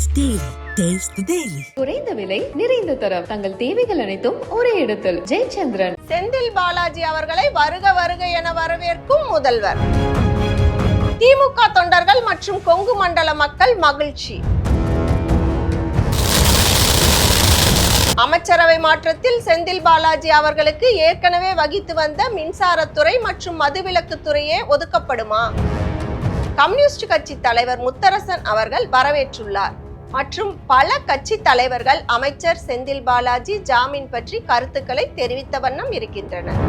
Daily. குறைந்த விலை நிறைந்த தரம். தங்கள் தேவைகள் அனைத்தும் ஒரே இடத்தில். ஜெயச்சந்திரன். செந்தில் பாலாஜி அவர்களை வருக வருக என வரவேற்கும் முதல்வர். திமுக தொண்டர்கள் மற்றும் கொங்கு மண்டல மக்கள் மகிழ்ச்சி. அமைச்சரவை மாற்றத்தில் செந்தில் பாலாஜி அவர்களுக்கு ஏற்கனவே வகித்து வந்த மின்சாரத்துறை மற்றும் மதுவிலக்குத்துறையே ஒதுக்கப்படுமா? கம்யூனிஸ்ட் கட்சி தலைவர் முத்தரசன் அவர்கள் வரவேற்றுள்ளார். மற்றும் பல கட்சி தலைவர்கள் அமைச்சர் செந்தில் பாலாஜி ஜாமீன் பற்றி கருத்துக்களை தெரிவித்த வண்ணம் இருக்கின்றனர்.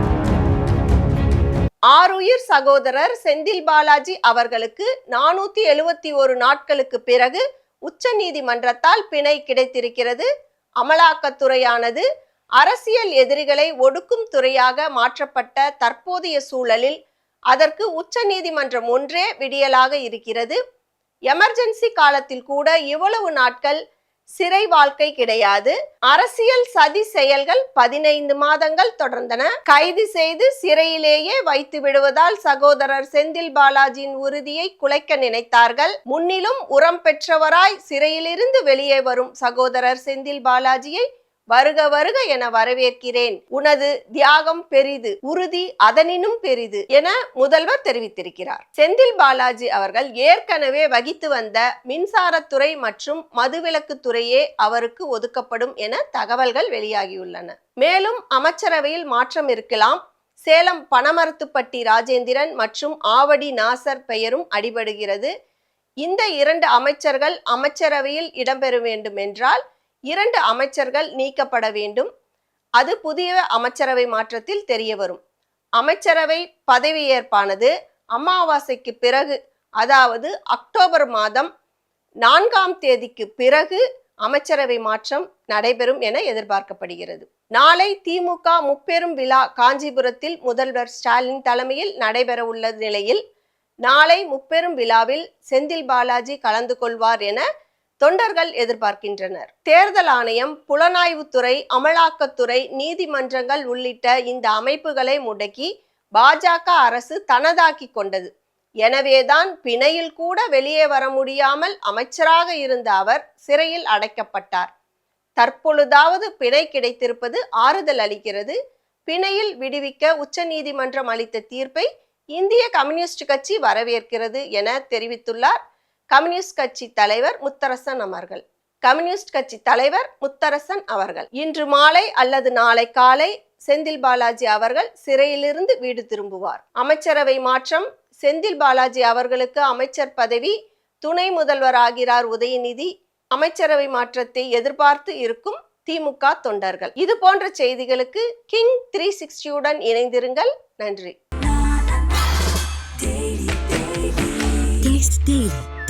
ஆருயிர் சகோதரர் செந்தில் பாலாஜி அவர்களுக்கு நானூத்தி எழுபத்தி ஒரு நாட்களுக்கு பிறகு உச்ச நீதிமன்றத்தால் பிணை கிடைத்திருக்கிறது. அமலாக்கத்துறையானது அரசியல் எதிரிகளை ஒடுக்கும் துறையாக மாற்றப்பட்ட தற்போதைய சூழலில் அதற்கு உச்ச நீதிமன்றம் ஒன்றே விடியலாக இருக்கிறது. எமர்ஜென்சி காலத்தில் கூட இவ்வளவு நாட்கள் சிறை வாழ்க்கை கிடையாது. அரசியல் சதி செயல்கள் பதினைந்து மாதங்கள் தொடர்ந்தன. கைது செய்து சிறையிலேயே வைத்து விடுவதால் சகோதரர் செந்தில் பாலாஜியின் உறுதியை குலைக்க நினைத்தார்கள். முன்னிலும் உரம் பெற்றவராய் சிறையிலிருந்து வெளியே வரும் சகோதரர் செந்தில் பாலாஜியை வருக வருக என வரவேற்கிறேன். உனது தியாகம் பெரிது உறுதி அதனினும் பெரிது என முதல்வர் தெரிவித்திருக்கிறார். செந்தில் பாலாஜி அவர்கள் ஏற்கனவே வகித்து வந்த மின்சாரத்துறை மற்றும் மதுவிலக்கு துறையே அவருக்கு ஒதுக்கப்படும் என தகவல்கள் வெளியாகியுள்ளன. மேலும் அமைச்சரவையில் மாற்றம் இருக்கலாம். சேலம் பனமரத்துப்பட்டி ராஜேந்திரன் மற்றும் ஆவடி நாசர் பெயரும் அடிபடுகிறது. இந்த இரண்டு அமைச்சர்கள் அமைச்சரவையில் இடம்பெற வேண்டும் என்றால் இரண்டு அமைச்சர்கள் நீக்கப்பட வேண்டும். அது புதிய அமைச்சரவை மாற்றத்தில் தெரிய வரும். அமைச்சரவை பதவியேற்பானது அமாவாசைக்கு பிறகு அதாவது அக்டோபர் மாதம் நான்காம் தேதிக்கு பிறகு அமைச்சரவை மாற்றம் நடைபெறும் என எதிர்பார்க்கப்படுகிறது. நாளை திமுக முப்பெரும் விழா காஞ்சிபுரத்தில் முதல்வர் ஸ்டாலின் தலைமையில் நடைபெற உள்ள நிலையில் நாளை முப்பெரும் விழாவில் செந்தில் பாலாஜி கலந்து கொள்வார் என தொண்டர்கள் எதிர்பார்க்கின்றனர். தேர்தல் ஆணையம் புலனாய்வுத்துறை அமலாக்கத்துறை நீதிமன்றங்கள் உள்ளிட்ட இந்த அமைப்புகளை முடக்கி பாஜக அரசு தனதாக்கி கொண்டது. எனவேதான் பிணையில் கூட வெளியே வர முடியாமல் அமைச்சராக இருந்த அவர் சிறையில் அடைக்கப்பட்டார். தற்பொழுதாவது பிணை கிடைத்திருப்பது ஆறுதல் அளிக்கிறது. பிணையில் விடுவிக்க உச்சநீதிமன்றம் அளித்த தீர்ப்பை இந்திய கம்யூனிஸ்ட் கட்சி வரவேற்கிறது என தெரிவித்துள்ளார் கம்யூனிஸ்ட் கட்சி தலைவர் முத்தரசன் அவர்கள். கம்யூனிஸ்ட் கட்சி தலைவர் முத்தரசன் அவர்கள். இன்று மாலை அல்லது நாளை காலை செந்தில் பாலாஜி அவர்கள் சிறையிலிருந்து வீடு திரும்புவார். அமைச்சரவை மாற்றம் செந்தில் பாலாஜி அவர்களுக்கு அமைச்சர் பதவி துணை முதல்வர் ஆகிறார் உதயநிதி அமைச்சரவை மாற்றத்தை எதிர்பார்த்து இருக்கும் திமுக தொண்டர்கள். இது போன்ற செய்திகளுக்கு கிங் த்ரீ சிக்ஸ்டியுடன் இணைந்திருங்கள். நன்றி.